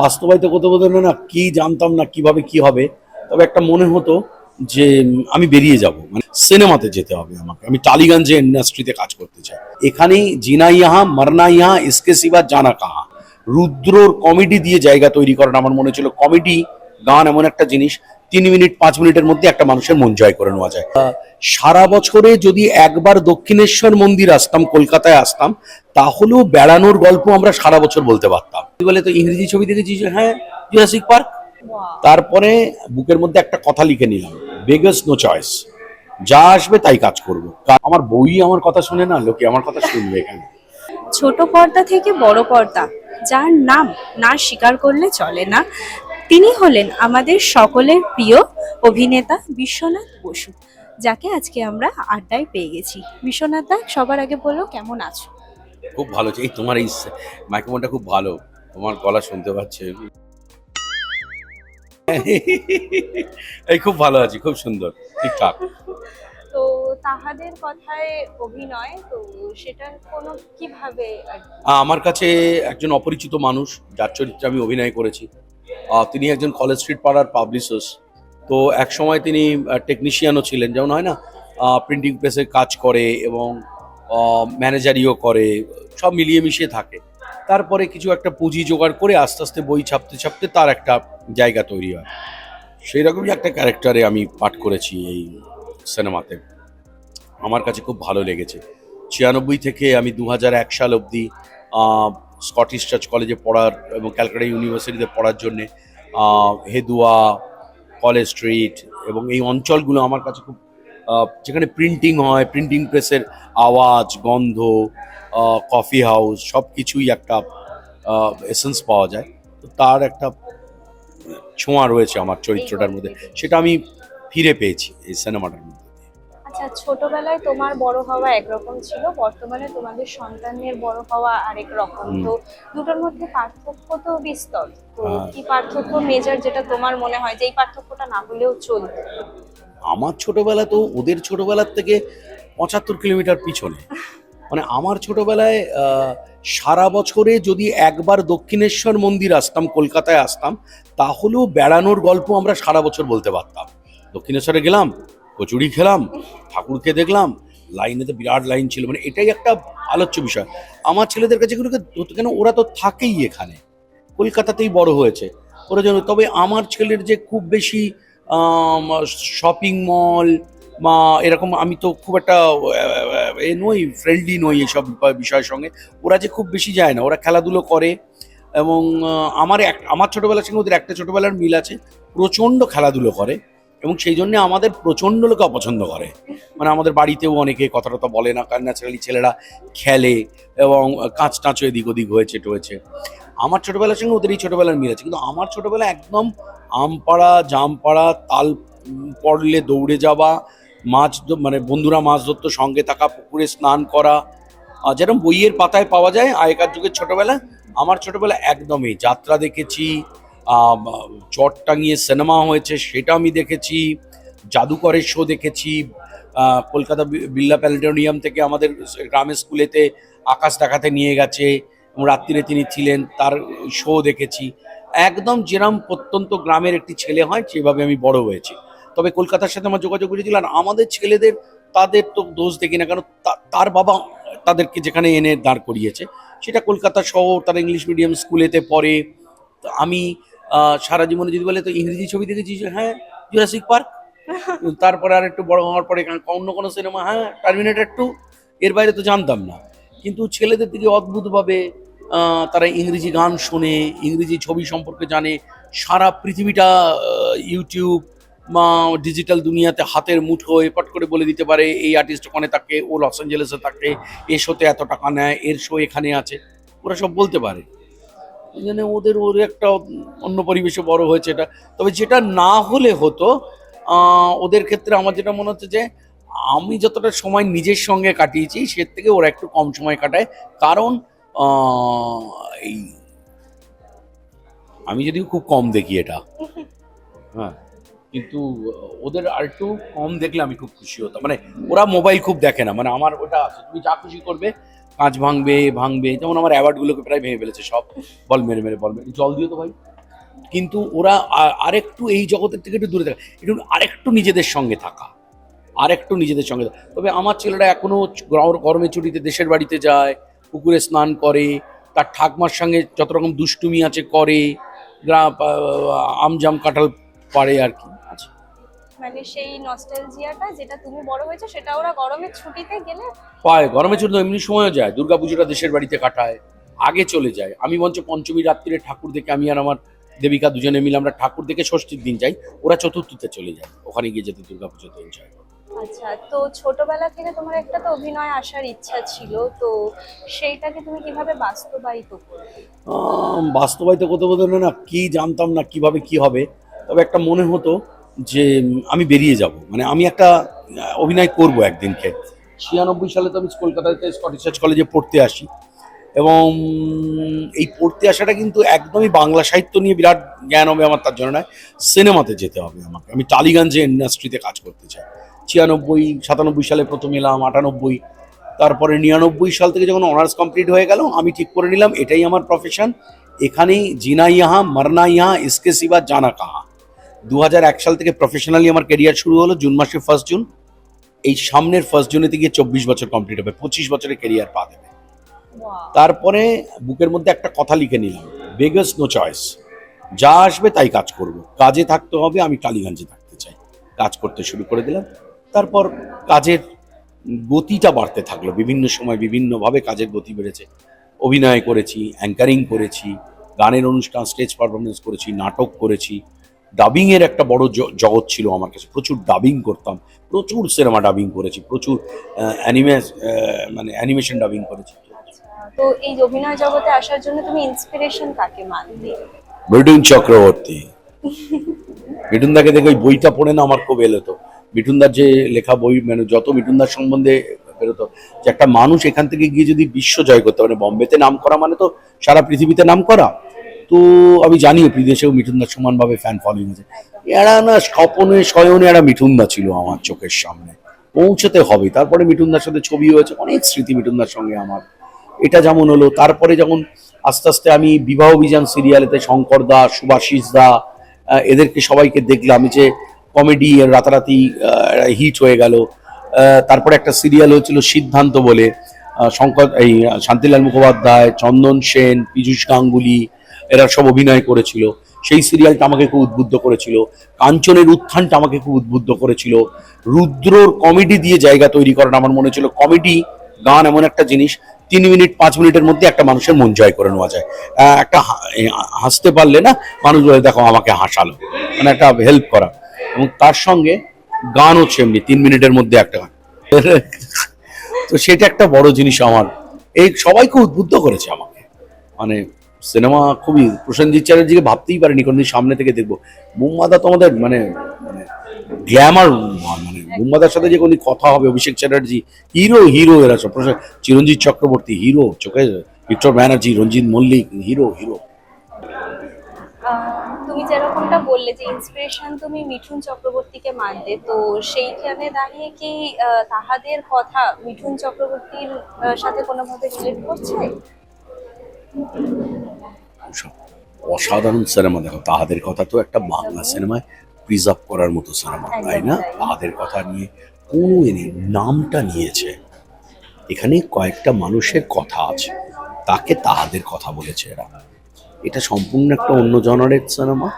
বাস্তবায়িত করতে বলতে না কি জানতাম না কীভাবে কি হবে, তবে একটা মনে হতো যে আমি বেরিয়ে যাব। মানে সিনেমাতে যেতে হবে আমাকে। আমি টালিগঞ্জে ইন্ডাস্ট্রিতে কাজ করতে চাই। এখানেই জিনা ইহা মারনা ইহা ইসকে সিবা জানা কাহা। রুদ্রর কমেডি দিয়ে জায়গা তৈরি করেন আমার মনে ছিল কমেডি গান এমন একটা জিনিস তিন মিনিট পাঁচ মিনিটের মধ্যে একটা মানুষের মন জয় করে নেওয়া যায়। সারা বছরে যদি একবার দক্ষিণেশ্বর মন্দির আসতাম কলকাতায় আসতাম তাহলেও বেড়ানোর গল্প আমরা সারা বছর বলতে পারতাম। বলে তো ইংরেজি ছবি দেখেছি হ্যাঁ জুরাসিক পার্ক তারপরে বুকের মধ্যে একটা কথা লিখে নিলাম বেগাস নো চয়েস যা আসবে তাই কাজ করব। আমার বই আমার কথা শুনে না লোকে আমার কথা শুনবে এখানে। ছোট পর্দা থেকে বড় পর্দা যার নাম না স্বীকার করলে চলে না। তিনি হলেন আমাদের সকলের প্রিয় অভিনেতা বিশ্বনাথ বসু যাকে আজকে আমরা আড্ডায় পেয়ে গেছি। বিশ্বনাথ দা সবার আগে বলো কেমন আছো? খুব ভালো এই তোমার এই মাইক্রোফোনটা খুব ভালো। তোমার গলা শুনতে পাচ্ছে। এই খুব ভালো আছি খুব সুন্দর। ঠিকঠাক। তো তাহাদের কথায় অভিনয় তো সেটা কোনো কীভাবে আমার কাছে একজন অপরিচিত মানুষ যার চরিত্রে আমি অভিনয় করেছি। তিনি একজন কলেজ স্ট্রিট পাড়ার পাবলিশার্স তো এক সময় তিনি টেকনিশিয়ানও ছিলেন। যেমন হয় না প্রিন্টিং প্রেসে কাজ করে এবং ম্যানেজারিও করে, সব মিলিয়ে মিশিয়ে থাকে। তারপরে কিছু একটা পুঁজি জোগাড় করে আস্তে আস্তে বই ছাপতে ছাপতে তার একটা জায়গা তৈরি হয়। সেই রকমই একটা ক্যারেক্টারে আমি পাঠ করেছি এই সিনেমাতে আমার কাছে খুব ভালো লেগেছে। ছিয়ানব্বই থেকে আমি দু সাল অবধি স্কটিশ চার্চ কলেজে পড়ার এবং ক্যালকাটা ইউনিভার্সিটিতে পড়ার জন্যে হেদুয়া কলেজ স্ট্রিট এবং এই অঞ্চলগুলো আমার কাছে খুব যেখানে প্রিন্টিং হয় প্রিন্টিং প্রেসের আওয়াজ, গন্ধ কফি হাউস সব কিছুই একটা এসেন্স পাওয়া যায়। তো তার একটা ছোঁয়া রয়েছে আমার চরিত্রটার মধ্যে। সেটা আমি ফিরে পেয়েছি এই সিনেমাটার মধ্যে। আচ্ছা ছোটবেলায় তোমার বড় হওয়া একরকম ছিল বর্তমানে তোমাদের সন্তানের বড় হওয়া আরেক রকম। তো দুটোর মধ্যে পার্থক্য তো বিস্তর। তো হ্যাঁ। কি পার্থক্য মেজর যেটা তোমার মনে হয় যে এই পার্থক্যটা না হলেও চলবে? আমার ছোটবেলা তো ওদের ছোটবেলার থেকে পঁচাত্তর কিলোমিটার পিছনে। মানে আমার ছোটবেলায় সারা বছরে যদি একবার দক্ষিণেশ্বর মন্দির আসতাম কলকাতায় আসতাম তাহলেও বেড়ানোর গল্প আমরা সারা বছর বলতে পারতাম। দক্ষিণেশ্বরে গেলাম কচুরি খেলাম, ঠাকুরকে দেখলাম লাইনেতে বিরাট লাইন ছিল মানে এটাই একটা আলোচ্য বিষয়। আমার ছেলেদের কাছে এগুলোকে কেন ওরা তো থাকেই এখানে। কলকাতাতেই বড় হয়েছে। ওরা যেন, তবে আমার ছেলের যে খুব বেশি শপিং মল বা এরকম আমি তো খুব একটা, এ নই ফ্রেন্ডলি নই এসব বিষয়ের সঙ্গে। ওরা যে খুব বেশি যায় না, ওরা খেলাধুলো করে এবং আমার এক, আমার ছোটোবেলার সঙ্গে ওদের একটা ছোটোবেলার মিল আছে। প্রচণ্ড খেলাধুলো করে। এবং সেই জন্য আমাদের প্রচণ্ড লোকে অপছন্দ করে। মানে আমাদের বাড়িতেও অনেকে কথা টথা বলে না, কারণ ন্যাচারালি ছেলেরা খেলে এবং কাঁচ টাঁচও এদিক ওদিক হয়েছে টয়েছে। আমার ছোটবেলার সঙ্গে ওদের এই ছোটবেলার মিল আছে, কিন্তু আমার ছোটবেলা একদম আমপাড়া, জামপাড়া, তাল পড়লে দৌড়ে যাওয়া, মাছ মানে বন্ধুরা মাছ ধরতো, সঙ্গে থাকা, পুকুরে স্নান করা যেরকম বইয়ের পাতায় পাওয়া যায় আগেকার যুগের ছোটবেলা, আমার ছোটবেলা একদমই। যাত্রা দেখেছি চট টাঙিয়ে সিনেমা হয়েছে, সেটা আমি দেখেছি, জাদুকরের শো দেখেছি কলকাতা বিল্লা বিড়লা প্যালেটোনিয়াম থেকে আমাদের গ্রামের স্কুলেতে আকাশ দেখাতে নিয়ে গেছে রাত্রিরে তিনি ছিলেন, তার শো দেখেছি। একদম যেরম প্রত্যন্ত গ্রামের একটি ছেলে হয়, সেভাবে আমি বড় হয়েছি। তবে কলকাতার সাথে আমার যোগাযোগ করেছিল, আর আমাদের ছেলেদের, তাদের তো দোষ দেখি না, কারণ তার বাবা তাদেরকে যেখানে এনে দাঁড় করিয়েছে, সেটা কলকাতা শহর তারা ইংলিশ মিডিয়াম স্কুলেতে পড়ে। আমি সারা জীবনে যদি বলে, তো ইংরেজি ছবি দেখেছি যে হ্যাঁ জুরাসিক পার্ক তারপরে আর একটু বড় হওয়ার পরে অন্য কোনো সিনেমা হ্যাঁ টার্মিনেটার টু এর বাইরে তো জানতাম না। কিন্তু ছেলেদের দিকে অদ্ভুতভাবে তারা ইংরেজি গান শোনে, ইংরেজি ছবি সম্পর্কে জানে। সারা পৃথিবীটা ইউটিউব বা ডিজিটাল দুনিয়াতে হাতের মুঠোয় পট করে বলে দিতে পারে, এই আর্টিস্ট ওখানে থাকে, ও লস অ্যাঞ্জেলেসে থাকে এর শোতে এত টাকা নেয়, এর শো এখানে আছে। ওরা সব বলতে পারে। এই জন্য ওদের ওর একটা অন্য পরিবেশে বড় হয়েছে এটা। তবে যেটা না হলে হতো ওদের ক্ষেত্রে আমার যেটা মনে হচ্ছে যে, আমি যতটা সময় নিজের সঙ্গে কাটিয়েছি, সে থেকে ওরা একটু কম সময় কাটায়। কারণ এই আমি যদিও খুব কম দেখি এটা। হ্যাঁ কিন্তু ওদের আর একটু কম দেখলে আমি খুব খুশি হতাম। মানে ওরা মোবাইল খুব দেখে না মানে আমার ওটা আছে, তুমি যা খুশি করবে কাঁচ ভাঙবে ভাঙবে, যেমন আমার অ্যাওয়ার্ডগুলোকে প্রায় ভেঙে ফেলেছে সব। বল মেরে মেরে, বল মেরে। জল দিও তো ভাই। কিন্তু ওরা আরেকটু এই জগতের থেকে একটু দূরে থাকা। একটু আরেকটু নিজেদের সঙ্গে থাকা। আরেকটু নিজেদের সঙ্গে। তবে আমার ছেলেরা এখনও গরমের ছুটিতে দেশের বাড়িতে যায়, পুকুরে স্নান করে, তার ঠাকমার সঙ্গে যত রকম দুষ্টুমি আছে করে, গ্রাম আমজাম কাঁঠাল পারে আর কি। মানে সেই নস্টালজিয়াটা যেটা তুমি বড় হয়েছে সেটা ওরা গরমের ছুটিতে গেলে পায় গরমের ছুটিতে এমনি সময়ও যায়। দুর্গাপুজোটা দেশের বাড়িতে কাটায় আগে চলে যায়। আমি মঞ্চ পঞ্চমী রাত্রিরে ঠাকুর দেখে আমি আর আমার দেবিকা দুজনে মিলে আমরা ঠাকুর দেখে ষষ্ঠীর দিন যাই ওরা চতুর্থীতে চলে যায় ওখানে গিয়ে যেতে দুর্গাপুজোতে এনজয় করে। আচ্ছা তো ছোটবেলা থেকে তোমার একটা তো অভিনয় আসার ইচ্ছা ছিল তো সেইটাকে তুমি কীভাবে বাস্তবায়িত করবে বাস্তবায়িত করতে বলতে না কি জানতাম না কীভাবে কি হবে তবে একটা মনে হতো যে আমি বেরিয়ে যাব। মানে আমি একটা অভিনয় করব একদিনকে। ছিয়ানব্বই সালে তো আমি কলকাতাতে স্কটিশ চার্চ কলেজে পড়তে আসি। এবং এই পড়তে আসাটা কিন্তু একদমই বাংলা সাহিত্য নিয়ে বিরাট জ্ঞান হবে আমার, তার জন্য নয়, সিনেমাতে যেতে হবে আমাকে। আমি টালিগঞ্জে ইন্ডাস্ট্রিতে কাজ করতে চাই। ছিয়ানব্বই, সাতানব্বই সালে প্রথম এলাম, আটানব্বই, তারপরে নিরানব্বই সাল থেকে যখন অনার্স কমপ্লিট হয়ে গেল, আমি ঠিক করে নিলাম, এটাই আমার প্রফেশন এখানেই জিনা ইহা মারনা ইহা ইসকে সিবা জানা কাহা দু এক সাল থেকে প্রফেশনালি আমার ক্যারিয়ার শুরু হলো জুন মাসে ফার্স্ট জুন। এই সামনের ফার্স্ট জুনেতে গিয়ে চব্বিশ বছর কমপ্লিট হবে পঁচিশ বছরের ক্যারিয়ার পা দেবে তারপরে বুকের মধ্যে একটা কথা লিখে নিলাম বেগাস নো চয়েস যা আসবে তাই কাজ করব। কাজে থাকতে হবে আমি টালিগঞ্জে থাকতে চাই। কাজ করতে শুরু করে দিলাম। তারপর কাজের গতিটা বাড়তে থাকল বিভিন্ন সময় বিভিন্নভাবে কাজের গতি বেড়েছে। অভিনয় করেছি অ্যাঙ্কারিং করেছি গানের অনুষ্ঠান স্টেজ পারফরমেন্স করেছি নাটক করেছি ডাবিংয়ের একটা বড় জগৎ ছিল আমার কাছে। প্রচুর ডাবিং করতাম। প্রচুর সিনেমা ডাবিং করেছি। প্রচুর অ্যানিমে মানে অ্যানিমেশন ডাবিং করেছি। তো এই অভিনয় জগতে আসার জন্য তুমি ইন্সপিরেশন কাকে মানবে মিঠুন চক্রবর্তী। মিঠুনদাকে দেখে ওই বইটা পড়ে না আমার খুব এলো তো। মিঠুনদার যে লেখা বই মানে যত মিঠুনদার সম্বন্ধে বেরোতো যে একটা মানুষ এখান থেকে গিয়ে যদি বিশ্ব জয় করতে পারে বম্বেতে নাম করা মানে তো সারা পৃথিবীতে নাম করা তো আমি জানিও বিদেশেও মিঠুনদার সমানভাবে ফ্যান ফলোইং আছে। এরা না স্বপনে শয়নে এরা মিঠুনদা ছিল আমার চোখের সামনে। পৌঁছতে হবে। তারপরে মিঠুনদার সাথে ছবি হয়েছে, অনেক স্মৃতি মিঠুনদার সঙ্গে আমার। এটা যেমন হলো, তারপরে যখন আস্তে আস্তে আমি বিবাহ অভিযান সিরিয়ালেতে শঙ্কর দা, সুভাষিস দা এদেরকে সবাইকে দেখলাম যে কমেডি রাতারাতি হিট হয়ে গেল। তারপরে একটা সিরিয়াল হয়েছিল সিদ্ধান্ত বলে। শঙ্কর, এই শান্তিলাল মুখোপাধ্যায়, চন্দন সেন, পীযূষ গাঙ্গুলি, এরা সব অভিনয় করেছিল। সেই সিরিয়ালটা আমাকে খুব উদ্বুদ্ধ করেছিল। কাঞ্চনের উত্থানটা আমাকে খুব উদ্বুদ্ধ করেছিল। রুদ্রর কমেডি দিয়ে জায়গা তৈরি করাটা আমার মনে ছিল কমেডি, গান এমন একটা জিনিস, তিন মিনিট, পাঁচ মিনিটের মধ্যে একটা মানুষের মন জয় করে নেওয়া যায়। একটা হাসতে পারলে না, মানুষ দেখো, আমাকে হাসালো। মানে একটা হেল্প করা। এবং তার সঙ্গে গান হচ্ছে এমনি তিন মিনিটের মধ্যে একটা গান। তো সেটা একটা বড় জিনিস আমার। এই সবাইকে উদ্বুদ্ধ করেছে আমাকে। মানে সিনেমা খুবই, প্রসেনজিৎ চ্যাটার্জিকে ভাবতেই পারিনি কোনদিন সামনে থেকে দেখব। বুম্বাদা তো আমাদের মানে মানে গ্ল্যামার মানে বুম্বাদার সাথে যে কোনো কথা হবে, অভিষেক চ্যাটার্জি, হিরো হিরো এরা সব। চিরঞ্জিত চক্রবর্তী, হিরো, চোখে, Victor Banerjee, Ranjit Mallick, hero hero. তুমি যেরকমটা বললে যে ইন্সপিরেশন তুমি মিঠুন চক্রবর্তীকে মানতে তো সেইখানে দাঁড়িয়ে কি তাহাদের কথা মিঠুন চক্রবর্তীর সাথে কোনোভাবে রিলেট করছে? অসাধারণ সিনেমা দেখো তাহাদের কথা তো একটা বাংলা সিনেমায় প্রিজার্ভ করার মতো সিনেমা তাই না? তাহাদের কথা নিয়ে কোনো এ নেই নামটা নিয়েছে। এখানে কয়েকটা মানুষের কথা আছে তাকে তাহাদের কথা বলেছে এরা। এটা সম্পূর্ণ একটা অন্য জনারের সিনেমা,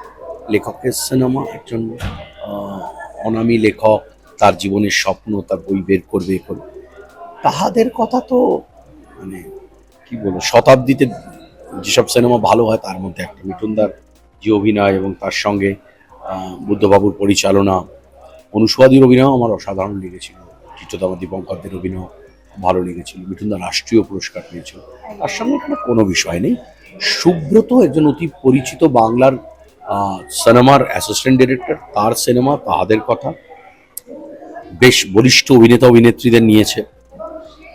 লেখকের সিনেমা। একজন অনামী লেখক, তার জীবনের স্বপ্ন, তার বই বের করবে করবে। তাহাদের কথা তো মানে কি বলব, শতাব্দীতে যেসব সিনেমা ভালো হয়, তার মধ্যে একটা। মিঠুনদার যে অভিনয় এবং তার সঙ্গে বুদ্ধবাবুর পরিচালনা। অনুসুয়াদির অভিনয় আমার অসাধারণ লেগেছিল। চিত্রদামা দীপঙ্করদের অভিনয় ভালো লেগেছিল। মিঠুনদা রাষ্ট্রীয় পুরস্কার পেয়েছিল। তার সঙ্গে কোনো বিষয় নেই। সুব্রত একজন অতি পরিচিত বাংলার সিনেমার অ্যাসিস্ট্যান্ট ডিরেক্টর তার সিনেমা, তাহাদের কথা। বেশ বলিষ্ঠ অভিনেতা, অভিনেত্রীদের নিয়েছে।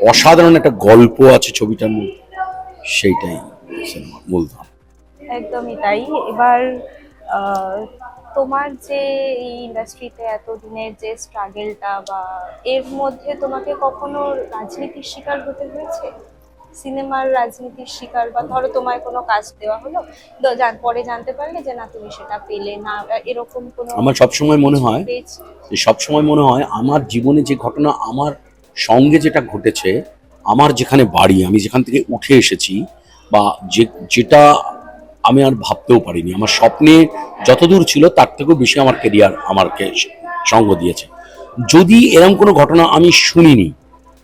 অসাধারণ একটা গল্প আছে ছবিটার মধ্যে। সেইটাই সিনেমা মূলধন একদমই তাই। এবার তোমার যে এই ইন্ডাস্ট্রিতে এতদিনের যে স্ট্রাগেলটা বা এর মধ্যে তোমাকে কখনো রাজনীতির শিকার হতে হয়েছে? সিনেমার রাজনীতির শিকার বা ধরো তোমায় কোনো কাজ দেওয়া হলো পরে জানতে পারলে যে না তুমি সেটা পেলে না এরকম কোনো আমার সবসময় মনে হয় যে সবসময় মনে হয় আমার জীবনে যে ঘটনা আমার সঙ্গে যেটা ঘটেছে আমার যেখানে বাড়ি আমি যেখান থেকে উঠে এসেছি বা যে যেটা আমি আর ভাবতেও পারিনি। আমার স্বপ্নে যতদূর ছিল তার থেকেও বেশি আমার কেরিয়ার আমাকে সঙ্গ দিয়েছে। যদি এরকম কোনো ঘটনা আমি শুনিনি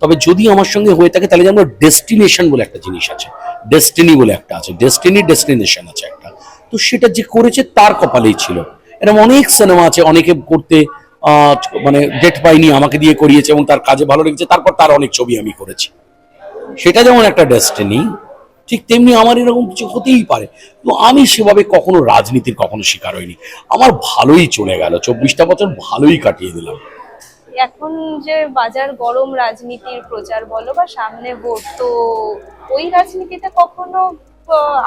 তবে যদি আমার সঙ্গে হয়ে থাকে, তাহলে যেন ডেস্টিনেশন বলে একটা জিনিস আছে। ডেস্টিনি বলে একটা আছে। ডেস্টিনি ডেস্টিনেশন আছে একটা। তো সেটা যে করেছে, তার কপালেই ছিল। এরকম অনেক সিনেমা আছে, অনেকে করতে মানে ডেট পাইনি আমাকে দিয়ে করিয়েছে এবং তার কাজে ভালো লেগেছে, তারপর তার অনেক ছবি আমি করেছি। সেটা যেমন একটা ডেস্টিনি ঠিক তেমনি আমার এরকম কিছু হতেই পারে। তো আমি সেভাবে কখনো রাজনীতির কখনো শিকার হইনি। আমার ভালোই চলে গেল। চব্বিশটা বছর ভালোই কাটিয়ে দিলাম। এখন যে বাজার গরম রাজনীতির প্রচার বলো বা সামনে ভোট, তো ওই রাজনীতিতে কখনো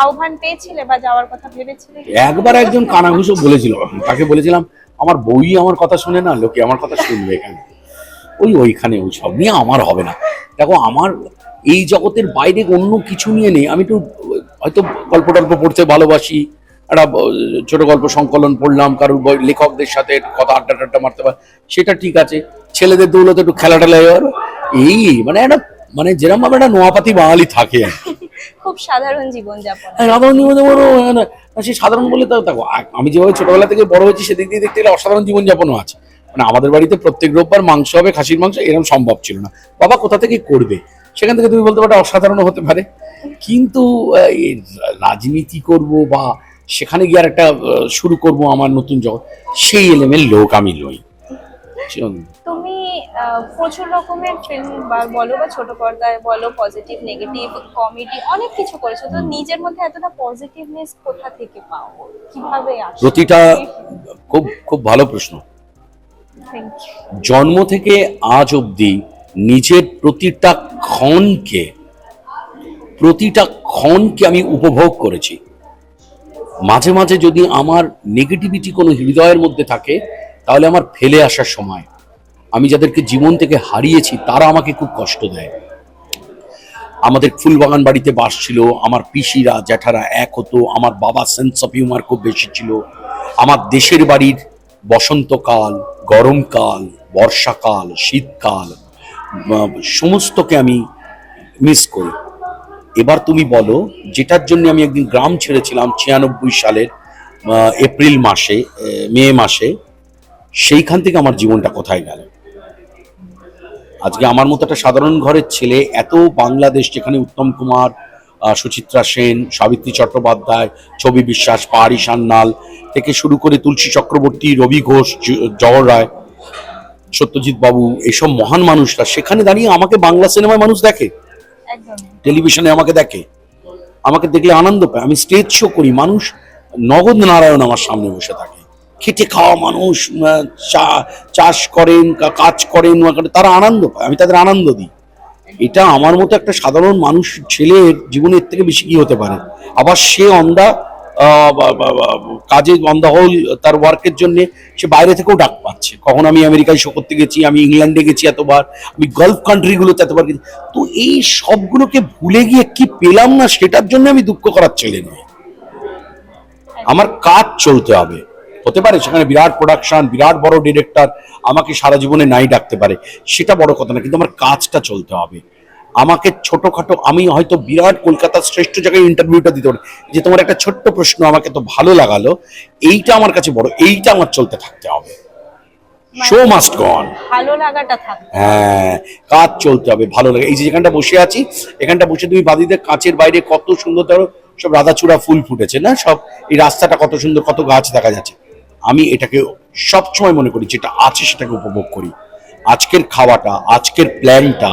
আহ্বান পেয়েছিলে বা যাওয়ার কথা ভেবেছিলে? একবার একজন কানাঘুষো বলেছিল, তাকে বলেছিলাম, আমার বই আমার কথা শুনে না, লোকে আমার কথা শুনবে এখানে। ওই ওইখানে ওই সব নিয়ে আমার হবে না। দেখো, আমার এই জগতের বাইরে অন্য কিছু নিয়ে নেই। আমি একটু, হয়তো গল্প টল্প পড়তে ভালোবাসি একটা ছোট গল্প সংকলন পড়লাম কারোর বই- লেখকদের সাথে কথা আড্ডা টাড্ডা মারতে পার সেটা ঠিক আছে। ছেলেদের দৌলতে একটু খেলা টেলা এই মানে একটা মানে যেরকম ভাবে একটা নোয়াপাতি বাঙালি থাকে। খুব সাধারণ জীবনযাপন। হ্যাঁ, সাধারণ জীবনযাপনও হয় না সাধারণ বলে তো দেখো আমি যেভাবে ছোটবেলা থেকে বড় হয়েছি সেদিক দিয়ে দেখতে গেলে অসাধারণ জীবনযাপনও আছে। মানে আমাদের বাড়িতে প্রত্যেক রোববার মাংস হবে খাসির মাংস এরকম সম্ভব ছিল না। বাবা কোথা থেকে করবে? সেখান থেকে তুমি বলতে পারো অসাধারণ হতে পারে। কিন্তু রাজনীতি করব বা সেখানে গিয়ে আর একটা শুরু করব আমার নতুন জগৎ। সেই এলেমের লোক আমি লই তুমি প্রচুর রকমের ফিল্ম বা বলো বা ছোট পর্দায় বলো পজিটিভ নেগেটিভ কমেডি অনেক কিছু করেছ। তো নিজের মধ্যে এতটা পজিটিভনেস কোথা থেকে পাও? কীভাবে আসে প্রতিটা খুব খুব ভালো প্রশ্ন। জন্ম থেকে আজ অবধি নিজের প্রতিটা ক্ষণকে প্রতিটা ক্ষণকে আমি উপভোগ করেছি। মাঝে মাঝে যদি আমার নেগেটিভিটি কোনো হৃদয়ের মধ্যে থাকে, তাহলে আমার ফেলে আসার সময়, আমি যাদেরকে জীবন থেকে হারিয়েছি, তারা আমাকে খুব কষ্ট দেয়। আমাদের ফুলবাগান বাড়িতে বাস ছিল, আমার পিসিরা, জ্যাঠারা এক হতো, আমার বাবা সেন্স অফ হিউমার খুব বেশি ছিল। আমার দেশের বাড়ির বসন্তকাল, গরমকাল, বর্ষাকাল, শীতকাল সমস্তকে আমি মিস করি। এবার তুমি বলো, যেটার জন্য আমি একদিন গ্রাম ছেড়েছিলাম ছিয়ানব্বই সালের এপ্রিল মাসে মে মাসে, সেইখান থেকে আমার জীবনটা কোথায় গেল? আজকে আমার মতো একটা সাধারণ ঘরের ছেলে, এত বাংলাদেশ যেখানে উত্তম কুমার সুচিত্রা সেন, সাবিত্রী চট্টোপাধ্যায়, ছবি বিশ্বাস, পাহাড়ি সান্যাল থেকে শুরু করে তুলসী চক্রবর্তী, রবি ঘোষ জহর রায়, সত্যজিৎ বাবু, এসব মহান মানুষরা, সেখানে দাঁড়িয়ে আমাকে বাংলা সিনেমায় মানুষ দেখে। টেলিভিশনে আমাকে দেখে আমাকে দেখলে আনন্দ পায়। আমি স্টেজ শো করি মানুষ নগদ নারায়ণ আমার সামনে বসে থাকে। খেটে খাওয়া মানুষ চা- চাষ করেন কাজ করেন তারা আনন্দ পায়। আমি তাদের আনন্দ দিই। এটা আমার মতো একটা সাধারণ মানুষ ছেলের জীবনের থেকে বেশি কি হতে পারে? আবার সে অন্দা কাজে অন্দা হল তার ওয়ার্কের জন্য, সে বাইরে থেকেও ডাক পাচ্ছে। কখন আমি আমেরিকায় শো করতে গেছি, আমি ইংল্যান্ডে গেছি এতবার, আমি গালফ কান্ট্রিগুলোতে এতবার গেছি। তো এই সবগুলোকে ভুলে গিয়ে কি পেলাম না, সেটার জন্য আমি দুঃখ করার ছেলে নই। আমার কাজ চলতে হবে। হতে পারে সেখানে বিরাট প্রোডাকশন বিরাট বড় ডিরেক্টর আমাকে সারা জীবনে নাই ডাকতে পারে। সেটা বড় কথা না, কিন্তু আমার কাজটা চলতে হবে। আমাকে ছোটখাটো আমি হয়তো বিরাট কলকাতার শ্রেষ্ঠ জায়গায় ইন্টারভিউটা দিতে পারি। যে তোমার একটা ছোট্ট প্রশ্ন আমাকে তো ভালো লাগালো এইটা আমার কাছে বড় এইটা আমার চলতে থাকতে হবে। শো মাস্ট গন ভালো লাগাটা হ্যাঁ কাজ চলতে হবে ভালো লাগে। এই যে যেখানটা বসে আছি এখানটা বসে তুমি বাদিতে কাঁচের বাইরে কত সুন্দর ধরো সব রাধাচূড়া ফুল ফুটেছে না? সব এই রাস্তাটা কত সুন্দর কত গাছ দেখা যাচ্ছে। আমি এটাকে সবসময় মনে করি যেটা আছে সেটাকে উপভোগ করি। আজকের খাওয়াটা আজকের প্ল্যানটা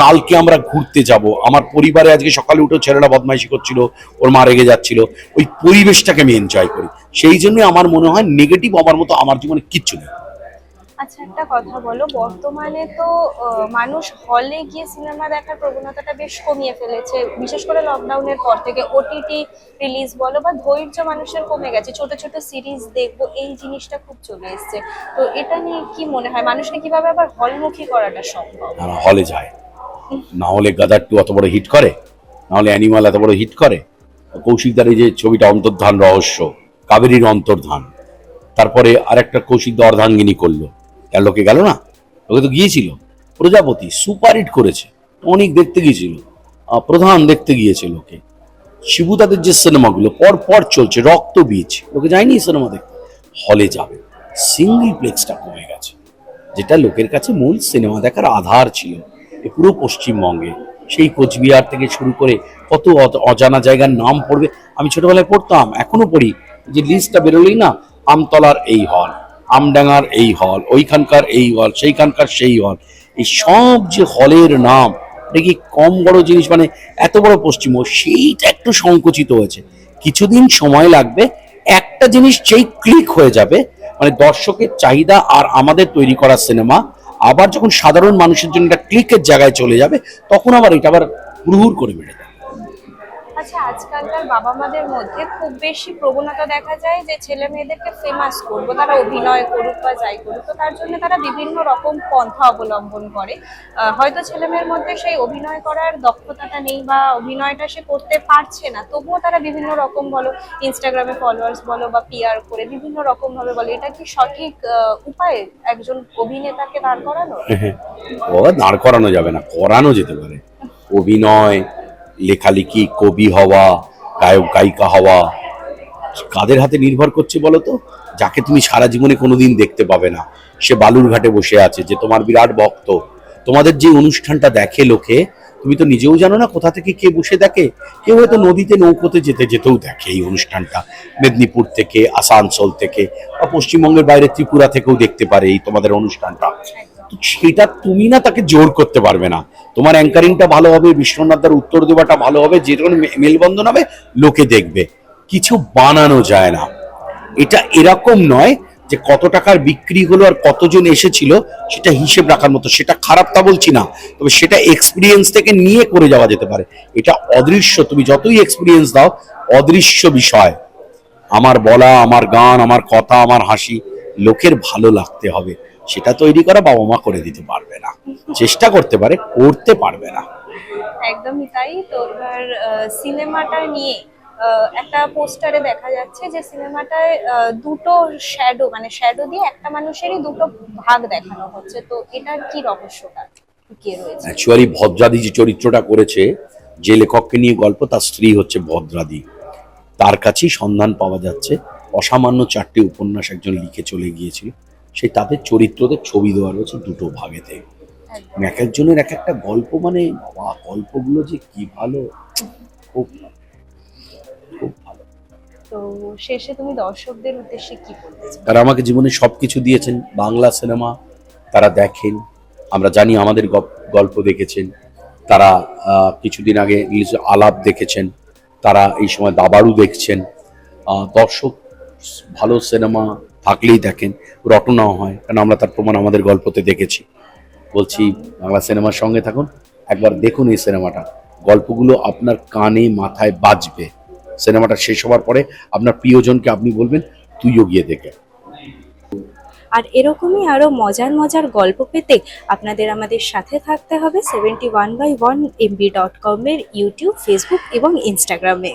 কালকে আমরা ঘুরতে যাব। আমার পরিবারে আজকে সকালে উঠে ছেলেরা বদমাইশি করছিল ওর মা রেগে যাচ্ছিল। ওই পরিবেশটাকে আমি এনজয় করি। সেই জন্য আমার মনে হয় নেগেটিভ আমার মতো আমার জীবনে কিচ্ছু নেই। আচ্ছা একটা কথা বলো। বর্তমানে তো মানুষ হলে গিয়ে সিনেমা দেখার প্রবণতাটা বেশ কমিয়ে ফেলেছে। বিশেষ করে লকডাউনের পর থেকে ওটিটি রিলিজ বলো বা ধৈর্য মানুষের কমে গেছে। ছোট ছোট সিরিজ দেখব এই জিনিসটা খুব চলে এসেছে। তো এটা নিয়ে কি মনে হয়? মানুষকে কীভাবে আবার হলমুখী করাটা সম্ভব? হলে যায়। না হলে গাদার টু অত বড় হিট করে নাহলে অ্যানিমাল এত বড় হিট করে। কৌশিকদার এই যে ছবিটা অন্তর্ধান রহস্য, কাবেরীর অন্তর্ধান। তারপরে আরেকটা কৌশিকদা অর্ধাঙ্গিনী করল। তার লোকে গেল না? ওকে তো গিয়েছিল। প্রজাপতি সুপার হিট করেছে। অনেক দেখতে গিয়েছিল। প্রধান দেখতে গিয়েছে লোকে। শিবুদাদের যে সিনেমাগুলো পর পর চলছে, রক্ত বীজ। লোকে যায়নি সিনেমা দেখতে। হলে যাবে। সিঙ্গল প্লেক্সটা কমে গেছে। যেটা লোকের কাছে মূল সিনেমা দেখার আধার ছিল। পুরো পশ্চিমবঙ্গে। সেই কোচবিহার থেকে শুরু করে কত অজানা জায়গার নাম পড়বে, আমি ছোটবেলায় পড়তাম, এখনও পড়ি। যে লিস্টটা বেরোলেই না, আমতলার এই হল আমডাঙ্গার এই হল ওইখানকার এই হল সেইখানকার সেই হল এই সব যে হলের নাম, এটা কি কম বড় জিনিস? মানে এত বড় পশ্চিমবঙ্গ সেইটা একটু সংকুচিত হয়েছে। কিছুদিন সময় লাগবে, একটা জিনিস যেই ক্লিক হয়ে যাবে মানে দর্শকের চাহিদা আর আমাদের তৈরি করা সিনেমা আবার যখন সাধারণ মানুষের জন্য ক্লিকের জায়গায় চলে যাবে তখন আবার এটা আবার হুড়হুড় করে বেড়ে আচ্ছা আজকালকার বাবা মাদের মধ্যে খুব বেশি প্রবণতা দেখা যায় যে ছেলে মেয়েদেরকে ফেমাস করব, তারা অভিনয় করুক বা যাই করুক, তো তার জন্য তারা বিভিন্ন রকম পন্থা অবলম্বন করে। হয়তো ছেলে মেয়ের মধ্যে সেই অভিনয় করার দক্ষতাটা নেই বা অভিনয়টা সে করতে পারছে না, তবুও তারা বিভিন্ন রকম বলো ইনস্টাগ্রামে ফলোয়ার্স বলো বা পিআর করে বিভিন্ন রকম ভাবে বলে, এটা কি সঠিক উপায় একজন অভিনেতাকে দাঁড় করানো দাঁড় করানো যাবে না, করানো যেতে পারে। অভিনয় লেখালেখি, কবি হওয়া, গায়ক, গায়িকা হওয়া, কাদের হাতে নির্ভর করছে বলো তো? যাকে তুমি সারা জীবনে কোনোদিন দেখতে পাবে না। সে বালুর ঘাটে বসে আছে, যে তোমার বিরাট ভক্ত। তোমাদের যে অনুষ্ঠানটা দেখে লোকে, তুমি তো নিজেও জানো না কোথা থেকে কে বসে দেখে? কেউ হয়তো নদীতে, নৌকোতে যেতে যেতেও দেখে এই অনুষ্ঠানটা। মেদিনীপুর থেকে, আসানসোল থেকে, বা পশ্চিমবঙ্গের বাইরে ত্রিপুরা থেকেও দেখতে পারে এই তোমাদের অনুষ্ঠানটা। সেটা তুমি না তাকে জোর করতে পারবে না। তোমার অ্যাঙ্কারিংটা ভালো হবে বিশ্বনাথদার উত্তর দেওয়াটা ভালো হবে, যে যখন মে- মেলবন্ধন হবে, লোকে দেখবে। কিছু বানানো যায় না। এটা এরকম নয় যে কত টাকার বিক্রি হলো আর কতজন এসেছিল, সেটা হিসেব রাখার মতো। সেটা খারাপ তা বলছি না, তবে সেটা এক্সপিরিয়েন্স থেকে নিয়ে করে যাওয়া যেতে পারে। এটা অদৃশ্য, তুমি যতই এক্সপিরিয়েন্স দাও, অদৃশ্য বিষয়। আমার বলা, আমার গান, আমার কথা, আমার হাসি, লোকের ভালো লাগতে হবে। সেটা তৈরি করা বাবা মা করে দিতে পারবে না। চেষ্টা করতে পারে করতে পারবে না। একদমই তাই। তো এবার সিনেমাটা নিয়ে একটা পোস্টারে দেখা যাচ্ছে যে সিনেমাটায় দুটো শ্যাডো মানে শ্যাডো দিয়ে একটা মানুষেরই দুটো ভাগ দেখানো হচ্ছে। তো এটার কি রহস্যটা? অ্যাকচুয়ালি ভদ্রাদি যে চরিত্রটা করেছে যে লেখককে নিয়ে গল্প তার স্ত্রী হচ্ছে ভদ্রাদি। তার কাছেই সন্ধান পাওয়া যাচ্ছে। অসামান্য চারটি উপন্যাস একজন লিখে চলে গিয়েছিল সেই তাদের চরিত্রদের ছবি দেওয়া রয়েছে দুটো ভাগেতে। এক একজনের এক একটা গল্প মানে বাবা গল্পগুলো যে কি ভালো খুব খুব ভালো। তো শেষে তুমি দর্শকদের উদ্দেশ্যে কি বলতে তারা আমাকে জীবনে সবকিছু দিয়েছেন বাংলা সিনেমা তারা দেখেন আমরা জানি আমাদের গল্প দেখেছেন তারা কিছুদিন আগে রিলিজ আলাপ দেখেছেন তারা এই সময় দাবারু দেখছেন। দর্শক ভালো সিনেমা থাকলেই দেখেন, রটনাও হয়, কারণ আমরা তার প্রমাণ আমাদের গল্পতে দেখেছি। বলছি, বাংলা সিনেমার সঙ্গে থাকুন, একবার দেখুন এই সিনেমাটা। গল্পগুলো আপনার কানে, মাথায় বাজবে। সিনেমাটা শেষ হওয়ার পরে আপনার প্রিয়জনকে আপনি বলবেন, তুইও গিয়ে দেখে আর এরকমই আরও মজার মজার গল্প পেতে আপনাদের আমাদের সাথে থাকতে হবে seventy one by one MB dot কমের ইউটিউব ফেসবুক এবং ইনস্টাগ্রামে